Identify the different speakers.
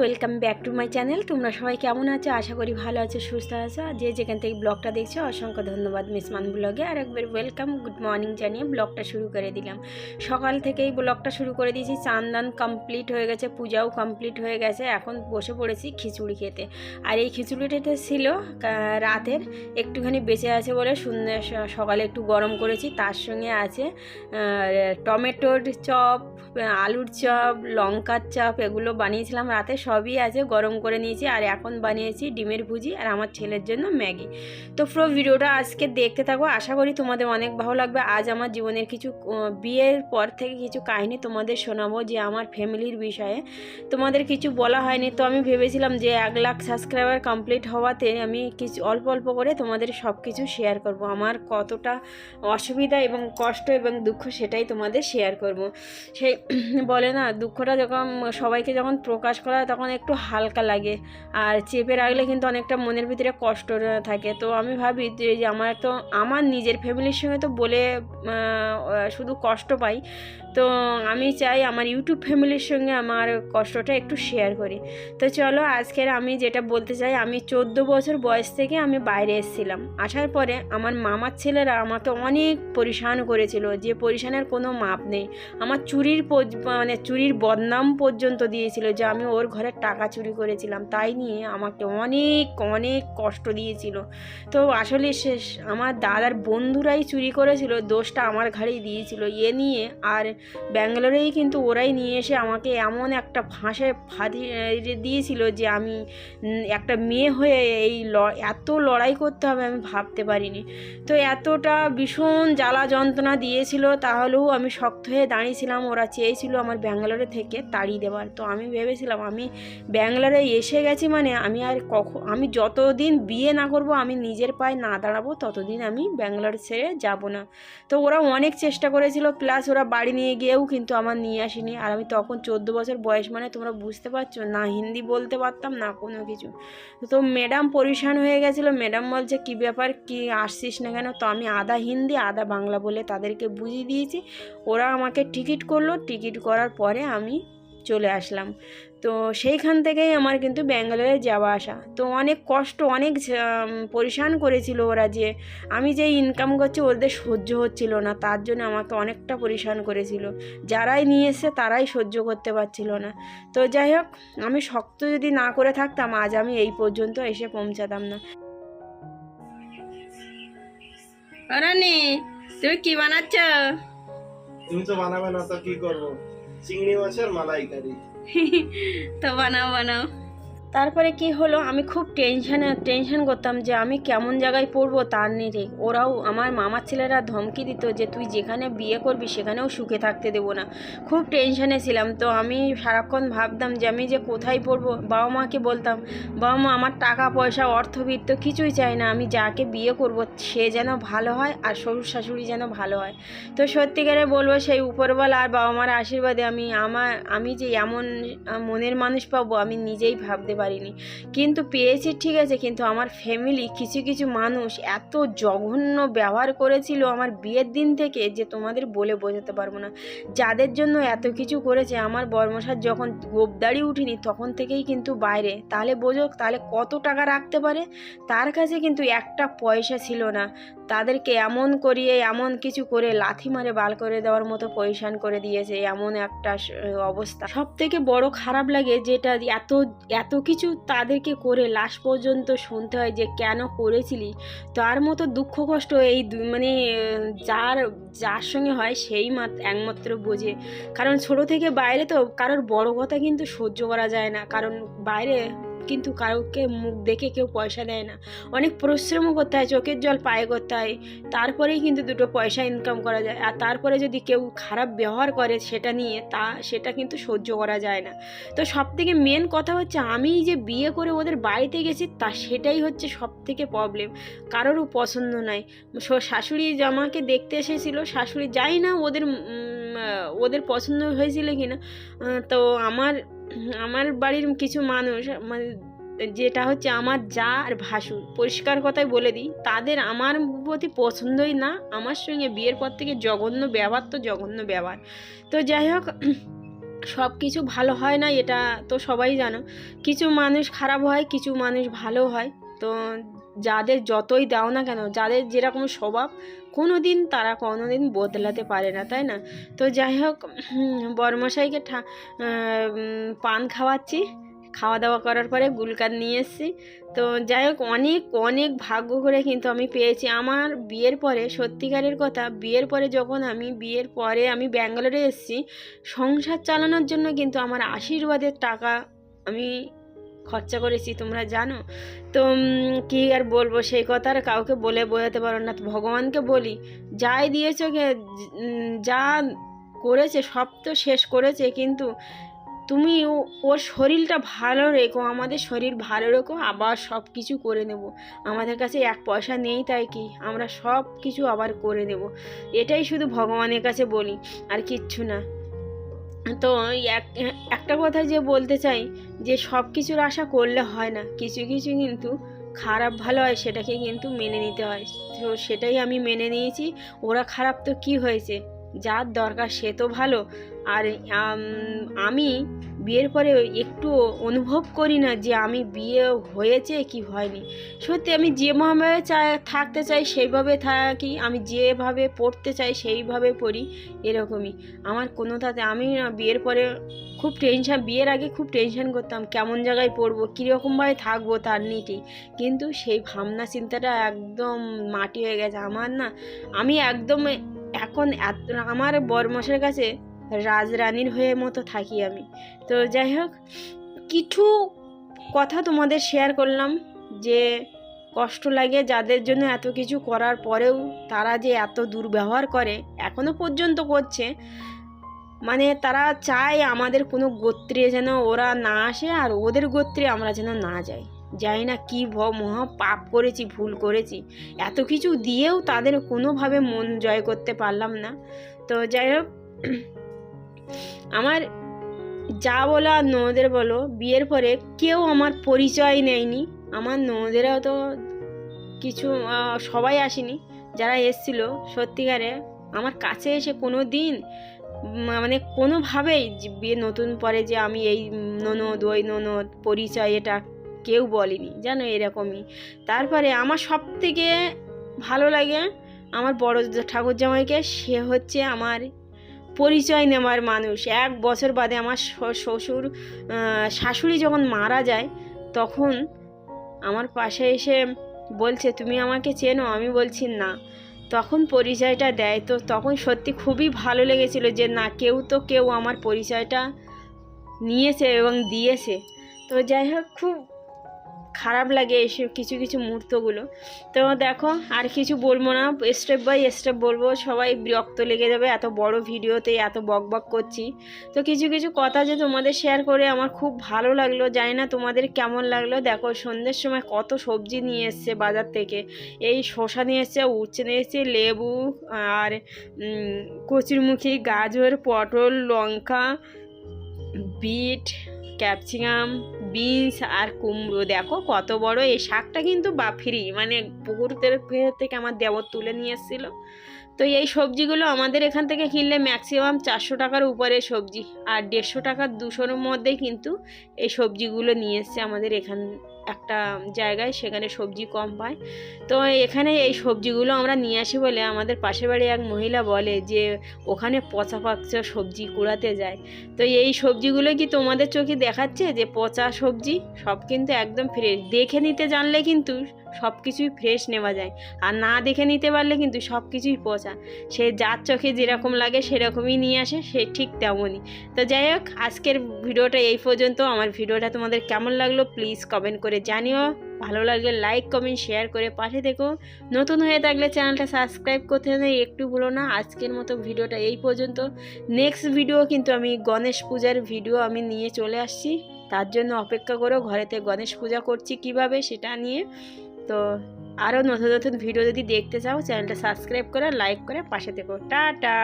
Speaker 1: Welcome back to my channel তোমরা সবাই কেমন আছো? আশা করি ভালো আছো, সুস্থ আছো। আর যে যেখান থেকে ব্লগটা দেখছ, অসংখ্য ধন্যবাদ মিসমান ব্লগে। আর একবার ওয়েলকাম গুড মর্নিং জানিয়ে ব্লগটা শুরু করে দিলাম। সকাল থেকেই ব্লগটা শুরু করে দিয়েছি। চান্দান কমপ্লিট হয়ে গেছে, পূজাও কমপ্লিট হয়ে গেছে। এখন বসে পড়েছি খিচুড়ি খেতে। আর এই খিচুড়িটাতে ছিল রাতের। একটুখানি বেঁচে আছে বলে সুন্দর সকালে একটু গরম করেছি। তার সঙ্গে আছে টমেটোর চপ, আলুর চপ, লঙ্কার চপ, এগুলো বানিয়েছিলাম রাতে। সবই আছে, গরম করে নিয়েছি আর এখন বানিয়েছি ডিমের ভুজি আর আমার ছেলের জন্য ম্যাগি। তো পুরো ভিডিওটা আজকে দেখতে থাকব আশা করি তোমাদের অনেক ভালো লাগবে। আজ আমার জীবনের কিছু বিয়ের পর থেকে কিছু কাহিনী তোমাদের শোনাবো যে আমার ফ্যামিলির বিষয়ে। তোমাদের কিছু বলা হয়নি, তো আমি ভেবেছিলাম যে এক লাখ সাবস্ক্রাইবার কমপ্লিট হওয়াতে আমি কিছু, অল্প অল্প করে তোমাদের সব কিছু শেয়ার করব। আমার কতটা অসুবিধা এবং কষ্ট এবং দুঃখ সেটাই তোমাদের শেয়ার করব। সেই, বলে না, দুঃখটা যখন সবাইকে যখন প্রকাশ করা হয় তখন একটু হালকা লাগে। আর চেপে রাখলে কিন্তু অনেকটা মনের ভিতরে কষ্ট থাকে। তো আমি ভাবি যে আমার তো, আমার নিজের ফ্যামিলির সঙ্গে তো বলে শুধু কষ্ট পাই। তো আমি চাই আমার ইউটিউব ফ্যামিলির সঙ্গে আমার কষ্টটা একটু শেয়ার করি। তো চলো আজকের আমি যেটা বলতে চাই, আমি চোদ্দ বছর বয়স থেকে আমি বাইরে এসেছিলাম। আসার পরে আমার মামার ছেলেরা আমাকে অনেক পরিশান করেছিল যে পরিশানের কোনো মাপ নেই। আমার চুরির মানে চুরির বদনাম পর্যন্ত দিয়েছিল যে আমি ওর ঘরের টাকা চুরি করেছিলাম। তাই নিয়ে আমাকে অনেক অনেক কষ্ট দিয়েছিল। তো আসলে শেষ, আমার দাদার বন্ধুরাই চুরি করেছিল, দোষটা আমার ঘাড়েই দিয়েছিল। এ নিয়ে আর ব্যাঙ্গালোরেই কিন্তু ওরাই নিয়ে এসে আমাকে এমন একটা ফাঁসে ফাঁদিয়ে দিয়েছিল যে আমি একটা মেয়ে হয়ে এই ল- এত লড়াই করতে হবে আমি ভাবতে পারিনি। তো এতটা ভীষণ জ্বালা যন্ত্রণা দিয়েছিল, তাহলেও আমি শক্ত হয়ে দাঁড়িয়েছিলাম। ওরা চেয়েছিল আমার ব্যাঙ্গালোরে থেকে তাড়িয়ে দেওয়ার। তো আমি ভেবেছিলাম, আমি ব্যাঙ্গালোরে এসে গেছি মানে আমি আর কখন আমি যতদিন বিয়ে না করব, আমি নিজের পায়ে না দাঁড়াবো, ততদিন আমি ব্যাঙ্গালোর ছেড়ে যাব না। তো ওরা অনেক চেষ্টা করেছিল, প্লাস ওরা বাড়ি নিয়ে গিয়েও কিন্তু আমার নিয়ে আসিনি। আর আমি তখন চোদ্দ বছর বয়স মানে তোমরা বুঝতে পারছ, না হিন্দি বলতে পারতাম, না কোনো কিছু। তো ম্যাডাম পরিশান হয়ে গেছিল। ম্যাডাম বলছে, কি ব্যাপার? কি আসছিস না কেন? তো আমি আধা হিন্দি, আধা বাংলা বলে তাদেরকে বুঝিয়ে দিয়েছি। ওরা আমাকে টিকিট করল। টিকিট করার পরে আমি চলে আসলাম। তো সেইখান থেকেই আমার কিন্তু ব্যাঙ্গালোরে যাওয়া আসা। তো অনেক কষ্ট অনেক পরিশান করেছিল ওরা যে আমি যে ইনকাম করছি ওদের সহ্য হচ্ছিল না তার জন্য আমাকে অনেকটা পরিশান করেছিল। যারাই নিয়ে এসছে তারাই সহ্য করতে পারছিল না। তো যাই হোক আমি শক্ত যদি না করে থাকতাম আজ আমি এই পর্যন্ত এসে পৌঁছাতাম না। রানি তুমি কি বানাচ্ছ?
Speaker 2: তুমি তো বানাবে না তো কি করব? চিংড়ি মাছের মালাইকারি।
Speaker 1: तो बनाओ बनाओ। তারপরে কি হলো? আমি খুব টেনশানে টেনশন করতাম যে আমি কেমন জায়গায় পড়ব তার ঠিক ওরাও আমার মামার ছেলেরা ধমকি দিত যে, তুই যেখানে বিয়ে করবি সেখানেও সুখে থাকতে দেবো না। খুব টেনশানে ছিলাম। তো আমি সারাক্ষণ ভাবতাম যে, আমি যে কোথায় পড়ব? বাবা মাকে বলতাম, বাবা মা, আমার টাকা, পয়সা, অর্থবিত্ত কিছুই চাই না। আমি যাকে বিয়ে করব সে যেন ভালো হয় আর শ্বশুর শাশুড়ি যেন ভালো হয়। তো সত্যিকারে বলব সেই উপরওয়ালা আর বাবা মার আশীর্বাদে আমি আমার, আমি যে এমন মনের মানুষ পাবো, আমি নিজেই ভাবতে পারিনি। কিন্তু পেয়েছি ঠিক আছে, কিন্তু আমার ফ্যামিলি কিছু কিছু মানুষ এত জঘন্য ব্যবহার করেছিল আমার বিয়ের দিন থেকে যে তোমাদের বলে বোঝাতে পারব না। যাদের জন্য এত কিছু করেছে, আমার বর্মশার যখন গোপদাড়ি উঠিনি তখন থেকেই কিন্তু বাইরে। তাহলে বোঝো, তাহলে কত টাকা রাখতে পারে? তার কাছে কিন্তু একটা পয়সা ছিল না। তাদেরকে এমন করিয়ে, এমন কিছু করে লাথি মারে বাল করে দেওয়ার মতো পয়সান করে দিয়েছে। এমন একটা অবস্থা। সব থেকে বড় খারাপ লাগে যেটা এত এত কিছু তাদেরকে করে লাস্ট পর্যন্ত শুনতে হয় যে কেন করেছিলি? তার মতো দুঃখ কষ্ট এই মানে যার যার সঙ্গে হয় সেই মাত্র একমাত্র বোঝে। কারণ ছোট থেকে বাইরে তো, কারোর বড় কথা কিন্তু সহ্য করা যায় না। কারণ বাইরে কিন্তু কাউকে মুখ দেখে কেউ পয়সা দেয় না। অনেক পরিশ্রমও করতে হয়, চোখের জল পায়ে করতে হয়। তারপরেই কিন্তু দুটো পয়সা ইনকাম করা যায়। আর তারপরে যদি কেউ খারাপ ব্যবহার করে সেটা নিয়ে, তা, সেটা কিন্তু সহ্য করা যায় না। তো সব থেকে মেন কথা হচ্ছে, আমি যে বিয়ে করে ওদের বাড়িতে গেছি, তা সেটাই হচ্ছে সব থেকে প্রবলেম কারোরও পছন্দ নয় শাশুড়ি আমাকে দেখতে এসেছিল, শাশুড়ি যাই না ওদের ওদের পছন্দ হয়েছিল কি না তো আমার আমার বাড়ির কিছু মানুষ মানে যেটা হচ্ছে আমার যা আর ভাসুর পরিষ্কার কথাই বলে দিই, তাদের আমার প্রতি পছন্দই না, আমার সঙ্গে বিয়ের পর থেকে জঘন্য ব্যবহার তো জঘন্য ব্যবহার। তো যাই হোক সব কিছু ভালো হয় না, এটা তো সবাই জানো। কিছু মানুষ খারাপ হয়, কিছু মানুষ ভালো হয়। তো যাদের যতই দাও না কেন, যাদের যেরকম স্বভাব কোনো দিন তারা কোনো দিন বদলাতে পারে না, তাই না? তো যাই হোক ঠা পান খাওয়াচ্ছি। খাওয়া দাওয়া করার পরে গুলকান নিয়ে এসেছি। তো যাই হোক, অনেক অনেক ভাগ্য করে কিন্তু আমি পেয়েছি। আমার বিয়ের পরে, সত্যিকারের কথা, বিয়ের পরে যখন আমি, বিয়ের পরে আমি ব্যাঙ্গালোরে এসেছি, সংসার চালানোর জন্য কিন্তু আমার আশীর্বাদের টাকা আমি খরচা করেছি, তোমরা জানো। তো কী আর বলব, সেই কথা আর কাউকে বলে বোঝাতে পারো না। ভগবানকে বলি, যাই দিয়েছে যা করেছে, সব তো শেষ করেছে, কিন্তু তুমি ও- ওর শরীরটা ভালো রেখো, আমাদের শরীর ভালো রেখো, আবার সব কিছু করে নেব। আমাদের কাছে এক পয়সা নেই, তাই কি? আমরা সব কিছু আবার করে নেব। এটাই শুধু ভগবানের কাছে বলি, আর কিচ্ছু না। তো একটা কথা যে বলতে চাই, যে সব কিছুর আশা করলে হয় না। কিছু কিছু কিন্তু খারাপ ভালো হয়, সেটাকে কিন্তু মেনে নিতে হয়। তো সেটাই আমি মেনে নিয়েছি। ওরা খারাপ তো কি হয়েছে? যার দরকার সে তো ভালো। আর আমি বিয়ের পরে একটু অনুভব করি না যে আমি বিয়ে হয়েছে কি হয়নি। সত্যি আমি যেভাবে চাই থাকতে চাই সেইভাবে থাকি, আমি যেভাবে পড়তে চাই সেইভাবে পড়ি এরকমই। আমার কোনো তাতে আমি না বিয়ের পরে খুব টেনশন বিয়ের আগে খুব টেনশন করতাম, কেমন জায়গায় পড়ব, কীরকমভাবে থাকব তার নিটি কিন্তু সেই ভাবনা চিন্তাটা একদম মাটি হয়ে গেছে। আমার না, আমি একদম এখন এত, আমার বরমশের কাছে রাজরানীর হয়ে মতো থাকি আমি। তো যাই হোক, কিছু কথা তোমাদের শেয়ার করলাম যে কষ্ট লাগে যাদের জন্য এত কিছু করার পরেও তারা যে এত দুর্ব্যবহার করে, এখনও পর্যন্ত করছে। মানে তারা চায় আমাদের কোনো গোত্রে যেন ওরা না আসে আর ওদের গোত্রে আমরা যেন না যাই। জানি না কী ভ, মহা পাপ করেছি, ভুল করেছি। এত কিছু দিয়েও তাদের কোনোভাবে মন জয় করতে পারলাম না। তো যাই হোক আমার যা বলো আর ননদের বলো, বিয়ের পরে কেউ আমার পরিচয় নেয়নি। আমার ননদেরাও তো কিছু সবাই আসেনি। যারা এসছিল, সত্যিকারে আমার কাছে এসে কোনো দিন মানে কোনোভাবেই বিয়ে নতুন পরে যে আমি এই ননদ, ওই ননদ পরিচয় এটা কেউ বলেনি জানো এরকমই। তারপরে আমার সব থেকে ভালো লাগে আমার বড় ঠাকুর জামাইকে সে হচ্ছে আমার পরিচয় নেওয়ার মানুষ। এক বছর বাদে আমার শ্বশুর শাশুড়ি যখন মারা যায়, তখন আমার পাশে এসে বলছে, তুমি আমাকে চেনো? আমি বলছি, না। তখন পরিচয়টা দেয়। তো তখন সত্যি খুবই ভালো লেগেছিল যে, না, কেউ তো কেউ আমার পরিচয়টা নিয়েছে এবং দিয়েছে। তো যাই হোক, খুব খারাপ লাগে এসব কিছু কিছু মুহূর্তগুলো। তো দেখো, আর কিছু বলব না স্টেপ বাই স্টেপ বলব, সবাই বিরক্ত লেগে যাবে, এত বড় ভিডিওতে এত বক বক করছি। তো কিছু কিছু কথা যে তোমাদের শেয়ার করে আমার খুব ভালো লাগল, জানি না তোমাদের কেমন লাগল। দেখো, সন্ধ্যের সময় কত সবজি নিয়ে এসছে বাজার থেকে। এই শসা নিয়ে এসছে, উচ্ছে নিয়ে এসছে, লেবু আর কচুরমুখী, গাজর, পটল, লঙ্কা, বিট, ক্যাপসিকাম বিনস আর কুমড়ো, দেখো কত বড় এই শাকটা কিন্তু বা ফ্রি মানে পুকুর থেকে- থেকে আমার দেবর তুলে নিয়ে এসেছিল। তো এই সবজিগুলো আমাদের এখান থেকে কিনলে ম্যাক্সিমাম চারশো টাকার উপরে সবজি, আর দেড়শো টাকার দুশোর মধ্যেই কিন্তু এই সবজিগুলো নিয়ে এসছে আমাদের এখান একটা জায়গায় সেখানে সবজি কম পায়। তো এখানে এই সবজিগুলো আমরা নিয়ে আসি বলে আমাদের পাশের বাড়ি এক মহিলা বলে যে, ওখানে পচা পাকচা সবজি কুড়াতে যায়। তো এই সবজিগুলো কি তোমাদের চোখে দেখাচ্ছে যে, পচা সবজি? সব কিন্তু একদম ফ্রেশ দেখে নিতে জানলে কিন্তু সব কিছুই ফ্রেশ নেওয়া যায়। আর না দেখে নিতে পারলে কিন্তু সব কিছুই পচা। সে যার চোখে যেরকম লাগে সেরকমই নিয়ে আসে, সে ঠিক তেমনই। তো যাই হোক, আজকের ভিডিওটা এই পর্যন্ত। আমার ভিডিওটা তোমাদের কেমন লাগল প্লিজ কমেন্ট করে জানিও। ভালো লাগলে লাইক কমেন্ট শেয়ার করে পাশে দেখো নতুন হয়ে থাকলে চ্যানেলটা সাবস্ক্রাইব করতে নেই একটু ভুলো না। আজকের মতো ভিডিওটা এই পর্যন্ত। নেক্সট ভিডিও কিন্তু আমি গণেশ পূজার ভিডিও আমি নিয়ে চলে আসছি। তার জন্য অপেক্ষা করো। ঘরেতে গণেশ পূজা করছি কীভাবে সেটা নিয়ে। তো আরও নতুন নতুন ভিডিও যদি দেখতে চাও চ্যানেলটা সাবস্ক্রাইব করে লাইক করে পাশে থেকো। টাটা!